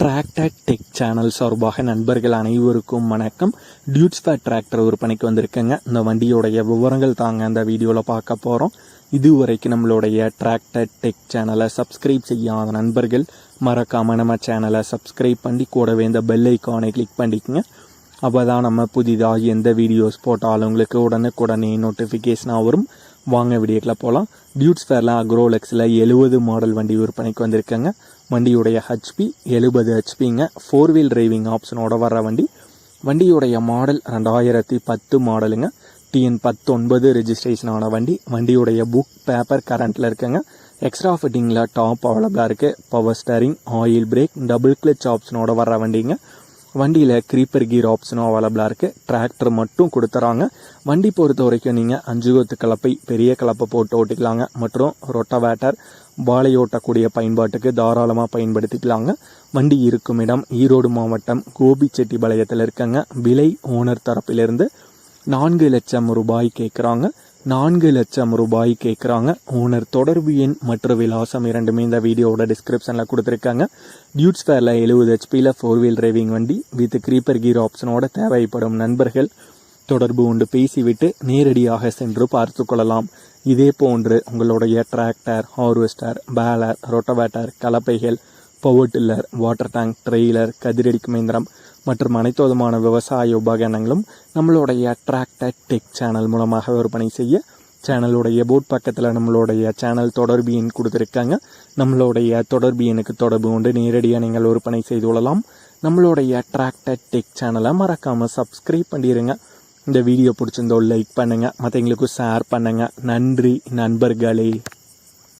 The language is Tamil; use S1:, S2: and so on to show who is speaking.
S1: டிராக்டர் டெக் சேனல் சார்பாக நண்பர்கள் அனைவருக்கும் வணக்கம். டியூட்ஸ்ஃபேர் டிராக்டர் விற்பனைக்கு வந்திருக்கேங்க. இந்த வண்டியோடைய விவரங்கள் தாங்க அந்த வீடியோவில் பார்க்க போகிறோம் இதுவரைக்கும் நம்மளுடைய டிராக்டர் டெக் சேனலை சப்ஸ்கிரைப் செய்யாத நண்பர்கள் மறக்காமல் நம்ம சேனலை சப்ஸ்கிரைப் பண்ணி கூடவே இந்த பெல் ஐக்கானை கிளிக் பண்ணிக்கோங்க. அப்போ தான் நம்ம புதிதாக எந்த வீடியோஸ் போட்டாலும் உங்களுக்கு உடனுக்குடனே நோட்டிஃபிகேஷனாக வரும். வாங்க வீடியோக்கில் போகலாம் டியூட்ஸ் ஃபேரில் அக்ரோலெக்ஸில் எழுபது மாடல் வண்டி விற்பனைக்கு வந்திருக்கேங்க. வண்டியுடைய ஹெச்பி எழுபது ஹெச்பிங்க ஃபோர் வீல் டிரைவிங் ஆப்ஷனோட வர்ற வண்டி. வண்டியுடைய மாடல் ரெண்டாயிரத்தி பத்து மாடலுங்க டிஎன் பத்தொன்பது ரெஜிஸ்ட்ரேஷன் ஆன வண்டி. வண்டியுடைய புக் பேப்பர் கரண்ட்டில் இருக்குங்க. எக்ஸ்ட்ரா ஃபிட்டிங்கில் டாப் அவைலபிளாக இருக்குது power steering oil brake double clutch ஆப்ஷனோட வர்ற வண்டிங்க. வண்டியில் க்ரீப்பர் கீர் ஆப்ஷனும் அவைலபிளாக இருக்குது டிராக்டர் மட்டும் கொடுத்துறாங்க. வண்டி பொறுத்த வரைக்கும் நீங்கள் அஞ்சு கொத்து கலப்பை பெரிய கலப்பை போட்டு ஓட்டிக்கலாங்க. மற்றும் ரொட்டவேட்டர் வாழை ஓட்டக்கூடிய பயன்பாட்டுக்கு தாராளமாக பயன்படுத்திக்கலாங்க. வண்டி இருக்கும் இடம் ஈரோடு மாவட்டம் கோபிச்செட்டிபாளையத்தில் இருக்கங்க. விலை ஓனர் தரப்பிலிருந்து நான்கு லட்சம் ரூபாய் கேட்குறாங்க நான்கு லட்சம் ரூபாய் கேட்குறாங்க ஓனர் தொடர்பு எண் மற்றும் விலாசம் இரண்டுமே இந்த வீடியோவோட டிஸ்கிரிப்ஷனில் கொடுத்துருக்காங்க. டியூட்ஸ் ஃபேரில் எழுபது ஹெச்பியில் ஃபோர் வீல் டிரைவிங் வண்டி வித் க்ரீப்பர் கீர் ஆப்ஷனோட தேவைப்படும் நண்பர்கள் தொடர்பு கொண்டு பேசிவிட்டு நேரடியாக சென்று பார்த்து கொள்ளலாம். இதே போன்று உங்களுடைய tractor harvester baler rotavator கலப்பைகள் power tiller water tank trailer கதிரடிக்கு இயந்திரம் மற்றும் அனைத்து விதமான விவசாய உபகரணங்களும் நம்மளுடைய அட்ராக்டட் டெக் சேனல் மூலமாக விற்பனை செய்ய சேனலுடைய போட் பக்கத்தில் நம்மளுடைய சேனல் தொடர்பு எண் கொடுத்துருக்காங்க. நம்மளுடைய தொடர்பு எண்ணுக்கு தொடர்பு கொண்டு நேரடியாக நீங்கள் விற்பனை செய்து கொள்ளலாம். நம்மளுடைய அட்ராக்டட் டெக் சேனலை மறக்காமல் சப்ஸ்கிரைப் பண்ணிடுங்க இந்த வீடியோ பிடிச்சிருந்தோ லைக் பண்ணுங்கள் மற்றவங்களுக்கும் ஷேர் பண்ணுங்கள் நன்றி நண்பர்களே.